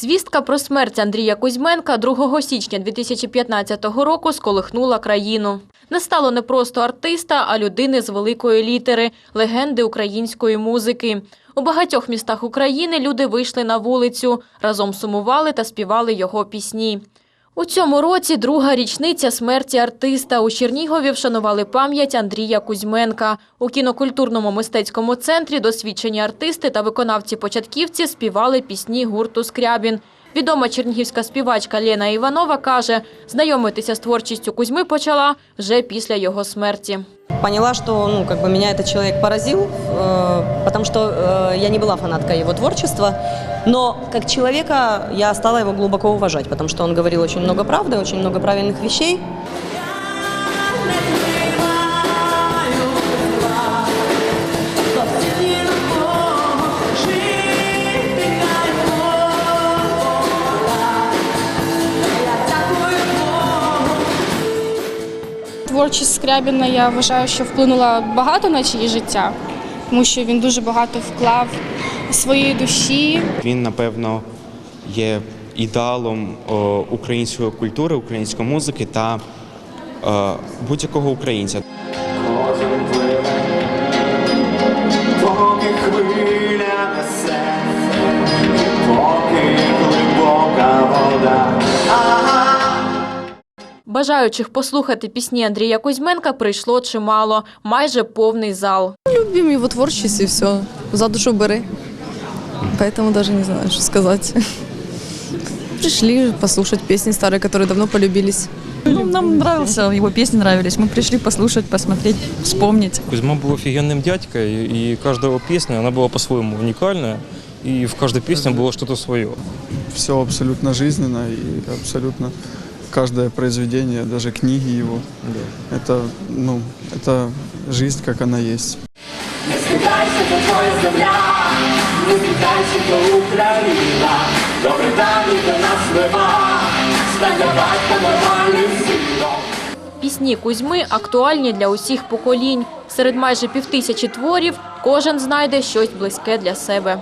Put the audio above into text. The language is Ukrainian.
Звістка про смерть Андрія Кузьменка 2 січня 2015 року сколихнула країну. Не стало не просто артиста, а людини з великої літери, легенди української музики. У багатьох містах України люди вийшли на вулицю, разом сумували та співали його пісні. У цьому році друга річниця смерті артиста. У Чернігові вшанували пам'ять Андрія Кузьменка. У кінокультурному мистецькому центрі досвідчені артисти та виконавці-початківці співали пісні гурту «Скрябін». Відома чернігівська співачка Лена Іванова каже, знайомитися з творчістю Кузьми почала вже після його смерті Поняла, что ну, как бы меня этот человек поразил, э, потому что э, я не была фанаткой его творчества, но как человека я стала его глубоко уважать, потому что он говорил очень много правды, очень много правильных вещей. Творчість Скрябіна я вважаю, що вплинула багато на чиї життя, тому що він дуже багато вклав своєї душі. Він, напевно, є ідеалом української культури, української музики та е, будь-якого українця. Бажаючих послухати пісні Андрія Кузьменка прийшло чимало, майже повний зал. Любим его творчество и все. За душу бери. Поэтому даже не знаю, что сказать. Пришли послушать песни старые, которые давно полюбились. Ну, нам нравился, его песни нравились. Мы пришли послушать, посмотреть, вспомнить. Кузьма был офигенным дядькой, и каждая песня, она была по-своему уникальная, и в каждой песне было что-то свое. все абсолютно жизненно и абсолютно каждое произведение, даже книги его, это, ну, это жизнь, как она есть. Не скидайся, то твоя земля, не скидайся, то Україна, до нас нема, нормальним. Пісні Кузьми актуальні для усіх поколінь. Серед майже півтисячі творів кожен знайде щось близьке для себе.